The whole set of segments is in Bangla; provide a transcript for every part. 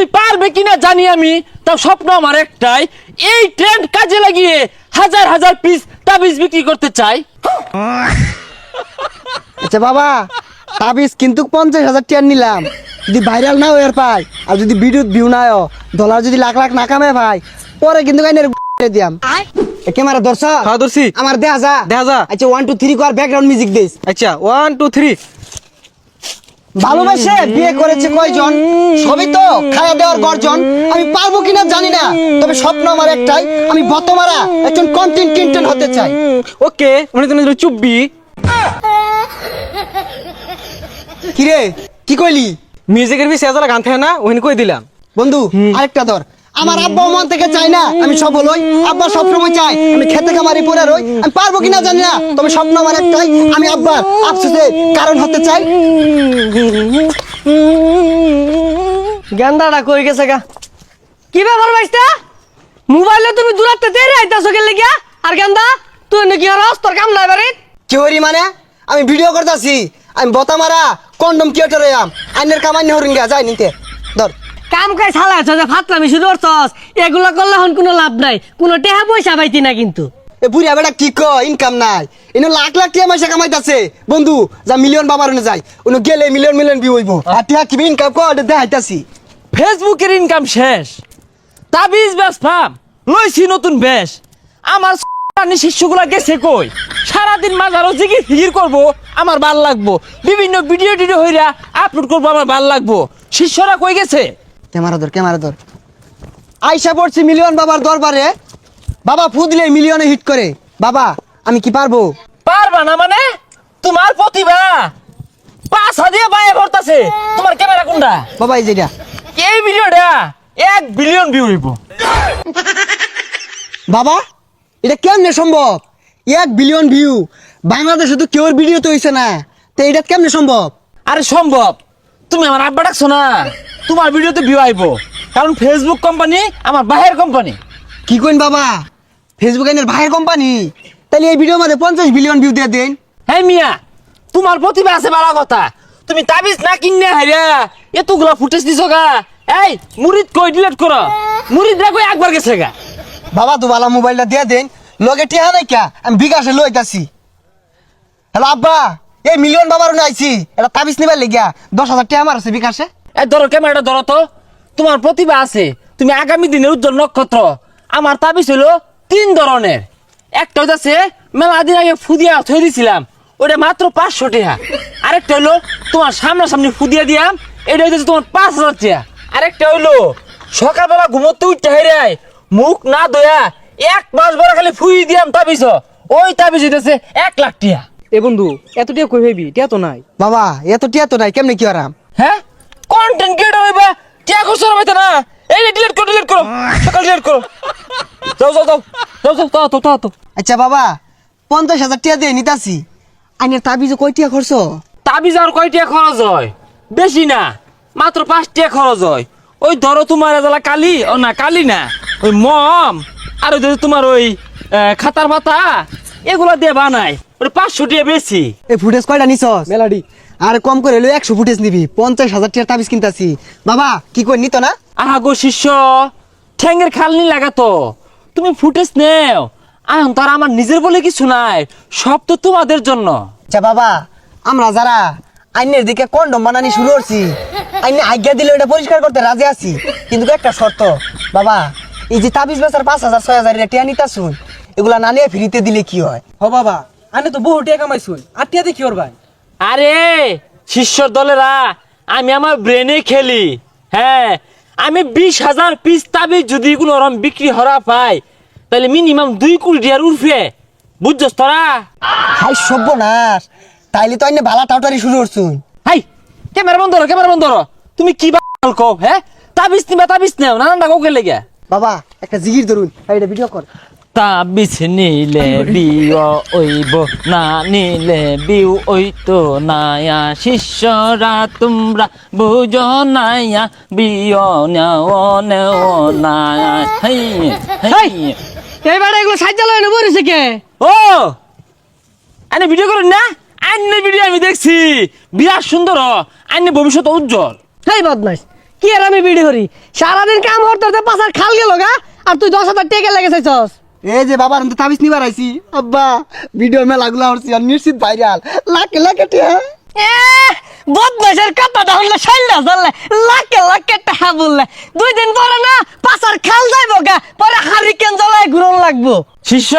তুমি পারবে কিনা জানি আমি তাও স্বপ্ন আমার একটাই এই ট্রেন্ড কাজে লাগিয়ে হাজার হাজার পিস তাবিজ বিক্রি করতে চাই। আচ্ছা বাবা তাবিজ কিন্তু পঞ্চাশ হাজার টিয়ার নিলাম। যদি ভাইরাল না হয়ে পাই আর যদি ভিডিও ভিউ না হয় ডলার যদি লাখ লাখ না কামে ভাই পরে কিন্তু গাইনের দিয়াম। এ ক্যামেরা ধরছ? হ্যাঁ ধরছি। আমার দেখা যা। দেখা যা। আচ্ছা ওয়ান টু থ্রি কর ব্যাকগ্রাউন্ড মিউজিক দিস। আচ্ছা ওয়ান টু থ্রি ভালোবাসে বিয়ে করেছে কয়জন? সবই তো খাওয়া দেওয়ার গর্জন। আমি পারব কিনা জানি না। তবে স্বপ্ন আমার একটাই আমি বতমারা একজন কন্টেন্ট কিনটেন হতে চাই। ওকে উনি তুমি চুপবি। কিরে কি কইলি? মিউজিকের বি সেজালা গান থাকে না ওখানে কই দিলাম? বন্ধু আরেকটা ধর। আমার আব্বা মন থেকে চাই না আমি সফল হই। আব্বা সবসময় চাই আমি খেতে খামারি পরে রই। আমি পারব কিনা জানি না তবে স্বপ্ন আমার একটাই আমি আব্বা আফসোসে কারণ হতে চাই। গেন্দাটা কই গেছে গা? কি ব্যাপার ভাইস্তা? মোবাইলে তুমি দূরাতে তেরে আইতাছো গেলে গিয়া? আর গেন্দা তুই নাকি আর তোর কাম নাই বাড়ি কি হরি মানে? আমি ভিডিও করতেছি আমি বতামারা কন্ডম কিয়টরে আম। আইনের কামান্য হরিঙ্গা যাই নিতে। ধর। কাম কাজ চালাচ্ছ যে ফাতলামি শুরু করছস এগুলো করলে হন কোনো লাভ নাই। কোনো টেহা পয়সা পাইতি না কিন্তু। এ বুড়িয়া বেটা কি ক ইনকাম নাই। এনে লাখ লাখ টিয়া মাসে কামাইতাছে। বন্ধু যা মিলিয়ন বাবার ওনে যাই। ওনে গেলে মিলিয়ন মিলিয়ন ভিউ হইব। আর টিয়া কি ইনকাম কর দেখাইতাছি। ফেসবুকের ইনকাম শেষ। তাবিজ ব্যবসাম লইছি নতুন বেশ। আমার পানি শিষ্যগুলা গেছে কই? সারাদিন মাঝারও জিগি ফিগির করব আমার ভালো লাগবো। বিভিন্ন ভিডিও টিডিও হইরা আপলোড করব আমার ভালো লাগবো। শিষ্যরা কই গেছে? ক্যামেরা ধর ক্যামেরা ধর। আইসা পড়ছি মিলিয়ন বাবার দরবারে। বাবা ফু দিলে মিলিয়নে হিট করে। বাবা আমি কি পারব? পারবা না মানে? তোমার প্রতিভা পাঁচা দিয়ে বাইরে ভরতাছে তোমার ক্যামেরা কোনটা? বাবা এই যেটা এই ভিডিওটা? এক বিলিয়ন ভিউ হইব। বাবা এটা কেমনে সম্ভব? এক বিলিয়ন ভিউ বাংলাদেশে তো কেউর ভিডিও তো হইছে না। তো এটা কেমনে সম্ভব? আরে সম্ভব। তুমি আমার আব্বা ডাকছো না? তোমার ভিডিওতে ভিউ আইব। কারণ ফেসবুক কোম্পানি আমার বাহের কোম্পানি কি কইন বাবা? ফেসবুক এনের ভাইয়ের কোম্পানি তাহলে এই ভিডিও মধ্যে পঞ্চাশ বিলিয়ন ভিউ দিয়ে দেন। হ্যাঁ মিয়া তোমার প্রতিভা আছে বালা কথা। তুমি তাবিজ না কিনে হাইরা এতগুলা ফুটেজ দিছো গা। এই মুরিদ কই ডিলিট করো। মুরিদ কই একবার গেছে গা। বাবা তো বালা মোবাইলটা দিয়ে দেন। লগে টিহা নাই কা? আমি বিকাশে লইতাছি হ্যালো আব্বা এই মিলিয়ন বাবার আইছি। এটা তাবিজ নিবার লেগিয়া দশ হাজার টাকা আমার আছে বিকাশে। এই ধরো ক্যামেরাটা ধরো তো। তোমার প্রতিভা আছে তুমি আগামী দিনের উজ্জ্বল নক্ষত্র। আমার তাবিজ হলো তিন ধরনের। একটা হইতাছে মেলা দিন আগে ফুদিয়া থই দিছিলাম ওটা মাত্র পাঁচশো টাকা আরেকটা হলো তোমার সামনাসামনি ফুদিয়া দিয়াম এটা হইতেছে তোমার পাঁচ হাজার টাকা আরেকটা হইল সকালবেলা ঘুমোতে উঠতে হেরে মুখ না দয়া এক মাস বড় খালি ফুই দিয়াম তাবিজ। ওই তাবিজ হইতেছে এক লাখ টাকা এ বন্ধু এত টিয়া কই ভাবি টিয়া তো নাই। বাবা এত টিয়া তো নাই কেমনে কি আরাম? হ্যাঁ? কন্টেন্ট ক্রিয়েটর হইবা? টিয়া করছ না না? এই ডিলিট করো ডিলিট করো। সকাল ডিলিট করো। যাও যাও যাও। যাও যাও তাও তো তাও তো আচ্ছা বাবা পঞ্চাশ হাজার টাকা দিয়ে নিতাছি। আইনের তাবিজে কয় টিয়া খরচ? তাবিজ আর কয় টিয়া খরচ হয়? বেশি না মাত্র পাঁচ টিয়া খরচ হয়। ওই ধরো তোমার এজালা কালি ও না কালি না ওই মম আর ওই তোমার ওই খাতার পাতা এগুলা দিয়ে বানাই ওটা পাঁচশো টিয়া বেশি। এই ফুটেজ কয়টা নিছস? মেলাডি। আর কম করে হলো একশো ফুটেজ নিবি। পঞ্চাশ হাজার টাকার তাবিজ কিনতাছি। বাবা কি কই নিত না? আহা গো শিষ্য ঠ্যাঙ্গের খালনি লাগাতো তুমি ফুটেজ নেও। তার আমার নিজের বলে কিছু নাই। সব তো তোমাদের জন্য। আচ্ছা বাবা আমরা যারা আইনের দিকে কন্ডম বানানি শুরু করছি আইনে আজ্ঞা দিলে ওটা পরিষ্কার করতে রাজি আছি। কিন্তু একটা শর্ত বাবা এই যে তাবিজ বেচার পাঁচ হাজার ছয় হাজার টিয়া নিতা এগুলা না নিয়ে ফ্রিতে দিলে কি হয়? হ বাবা। আনে তো বহু টিয়া কামাইছুন আর টিয়া দেখি ওর ভাই আরে শিষ্যর দলেরা আমি আমার ব্রেনে খেলি। হ্যাঁ আমি বিশ হাজার পিস তাবিজ যদি কোনো রকম বিক্রি হরা পাই তাহলে মিনিমাম দুই কোটি টিয়ার উঠবে বুঝছস তোরা? হাই সর্বনাশ। তাইলে তো আইনে ভালা টাউটারি শুরু করছুন। হাই ক্যামেরা বন্ধ করো ক্যামেরা বন্ধ করো তুমি কি বাল কও হ্যাঁ? তাবিজ নিবা তাবিজ নেও নানানটা কৌকে লেগে? বাবা একটা জিগির ধরুন। এটা ভিডিও কর। তাবিজ নিলে বিও ওইব না নিলে বিউ ওইতো নায়া। শিষ্যরা তোমরা বুঝো নায়া। বিও নেও নেও নায়া। হাই হাই। এইবার এগুলো সাহায্য লয় না বলেছে কে? ও! আনে ভিডিও করুন না? আন্য ভিডিও আমি দেখছি। বিরাট সুন্দর আন্য ভবিষ্যৎ উজ্জ্বল। হেই বদমাইশ কি আর আমি বিড়ি করি? সারাদিন কাম করতে পাশার খাল গেল গা আর তুই দশ হাজার টেকে লেগেছিস এই যে বাবার তো তাবিজ নিবার আইছি। আব্বা ভিডিও মেলা গুলা হচ্ছে আর নিশ্চিত ভাইরাল। লাখে লাখে টিয়া। বদমাইশের কথাটা হলে সাইলা চললে লাখে লাখে টাকা বললে। দুই দিন পরে না পাশার খাল যাইব গা পরে হারিকেন জ্বলায় ঘুরন লাগবো। শিষ্য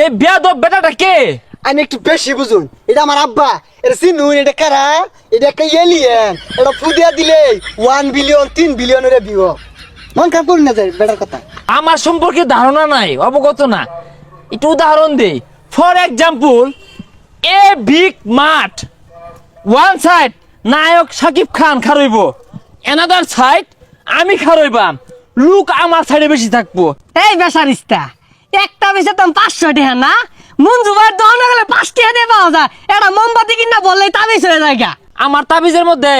এই বেয়াদব বেটাটা কে? আমি একটু বেশি বুঝুন এটা আমার আব্বা এটা চিনুন এটা কারা? এটা একটা এলিয়েন এটা ফুদিয়া দিলে ওয়ান বিলিয়ন তিন বিলিয়নের ভিউ মন খারাপ করুন না যায় বেটার কথা। আমার সম্পর্কে ধারণা নাই অবগত না। একটু উদাহরণ দেই। ফর এক্সাম্পল এ বিগ মাঠ ওয়ান সাইড নায়ক সাকিব খান খারইব এনাদার সাইড আমি খারইবাম। লুক আমার সাইডে বেশি থাকব। এই বেসারিস্তা একটা বেশে তো পাঁচশো টাকা না? মঞ্জু ভাই দহন গেলে পাঁচ টাকা দিয়ে পাওয়া যায়। এটা মোমবাতি কিনা বললেই তাবিজ হয়ে যায়। আমার তাবিজের মধ্যে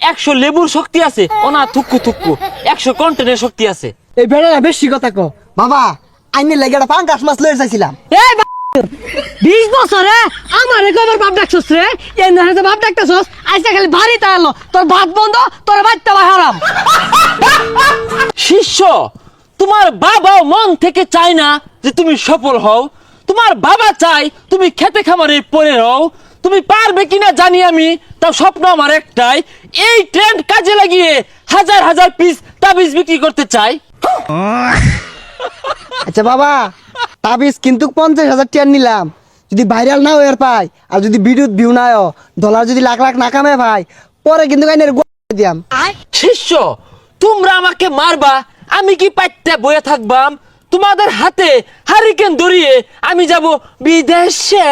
একশো লেবুর শক্তি আছে। ও না থুক্কু থুক্কু একশো কন্টেনের শক্তি আছে। এই বেটারা বেশি কথা কো বাবা আইনের লাগে একটা পাঙ্কাশ মাছ লয়ে চাইছিলাম এই বিশ বছরে আমার কবার বাপ ডাকছস রে? এই না যে বাপ ডাকতেছস আইসা খালি ভারী তাহলো তোর ভাত বন্ধ তোর বাচ্চা ভাই হারাম। শিষ্য তোমার বাবাও মন থেকে চায় না যে তুমি সফল হও। তোমার বাবা চাই তুমি খেতে খামারে পড়ে হও তুমি পারবে কিনা জানি আমি তাও স্বপ্ন আমার একটাই এই ট্রেন্ড কাজে লাগিয়ে হাজার হাজার পিস তাবিজ বিক্রি করতে চাই। আচ্ছা বাবা তাবিজ কিন্তু পঞ্চাশ হাজার টিয়ার নিলাম। যদি ভাইরাল না হয়ে পাই আর যদি বিদ্যুৎ ভিউ না হয় ডলার যদি লাখ লাখ না কামে ভাই পরে কিন্তু আইনের দিয়াম। শিষ্য তোমরা আমাকে মারবা আমি কি পাইতে বয়ে থাকবাম? তোমাদের হাতে হারিকেন ধরিয়ে আমি যাব বিদেশে।